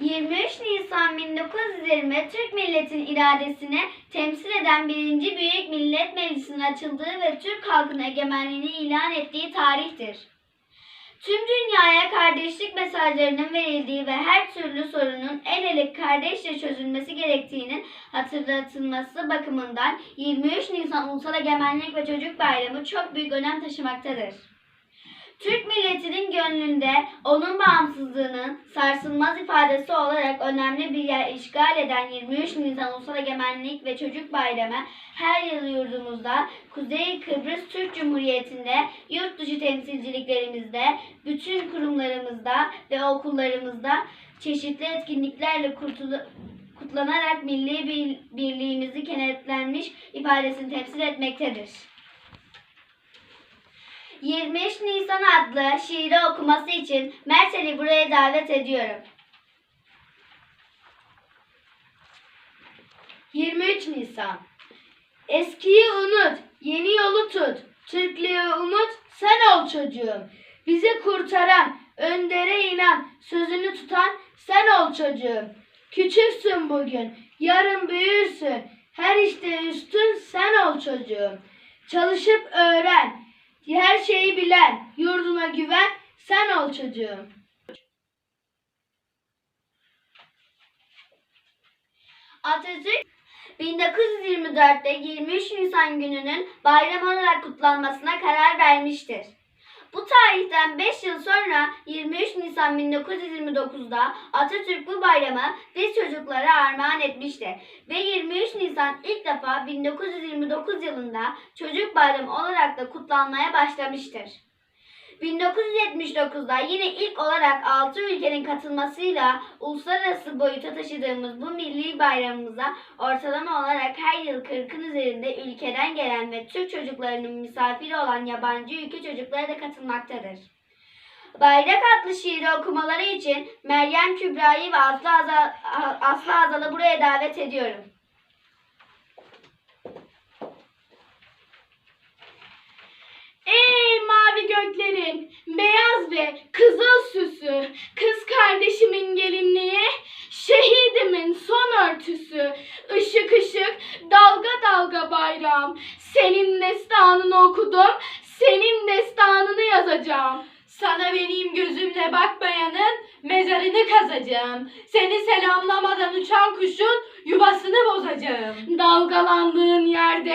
23 Nisan 1920 Türk milletinin iradesini temsil eden birinci Büyük Millet Meclisi'nin açıldığı ve Türk halkının egemenliğini ilan ettiği tarihtir. Tüm dünyaya kardeşlik mesajlarının verildiği ve her türlü sorunun el ele kardeşçe çözülmesi gerektiğinin hatırlatılması bakımından 23 Nisan Ulusal Egemenlik ve Çocuk Bayramı çok büyük önem taşımaktadır. Türk milletinin gönlünde onun bağımsızlığının sarsılmaz ifadesi olarak önemli bir yer işgal eden 23 Nisan Ulusal Egemenlik ve Çocuk Bayramı her yıl yurdumuzda Kuzey Kıbrıs Türk Cumhuriyeti'nde yurt dışı temsilciliklerimizde bütün kurumlarımızda ve okullarımızda çeşitli etkinliklerle kurtulu- kutlanarak milli bir- birliğimizi kenetlenmiş ifadesini temsil etmektedir. 23 Nisan adlı şiiri okuması için Mersel'i buraya davet ediyorum. 23 Nisan Eskiyi unut, yeni yolu tut. Türklüğü umut, sen ol çocuğum. Bizi kurtaran, öndere inan, sözünü tutan sen ol çocuğum. Küçüksün bugün, yarın büyürsün. Her işte üstün sen ol çocuğum. Çalışıp öğren, her şeyi bilen, yurduna güven sen ol çocuğum. Atatürk 1924'te 23 Nisan gününün bayram olarak kutlanmasına karar vermiştir. Bu tarihten 5 yıl sonra 23 Nisan 1929'da Atatürk bu bayramı biz çocuklara armağan etmiştir. Ve 23 Nisan ilk defa 1929 yılında Çocuk Bayramı olarak da kutlanmaya başlamıştır. 1979'da yine ilk olarak 6 ülkenin katılmasıyla uluslararası boyuta taşıdığımız bu milli bayramımıza ortalama olarak her yıl 40'ın üzerinde ülkeden gelen ve Türk çocuklarının misafiri olan yabancı ülke çocukları da katılmaktadır. Bayrak adlı şiiri okumaları için Meryem Kübra'yı ve Aslı, Azal, buraya davet ediyorum. Örtüsü, ışık ışık, dalga dalga bayrağım. Senin destanını okudum, senin destanını yazacağım. Sana benim gözümle bakmayanın mezarını kazacağım. Seni selamlamadan uçan kuşun yuvasını bozacağım. Dalgalandığın yerde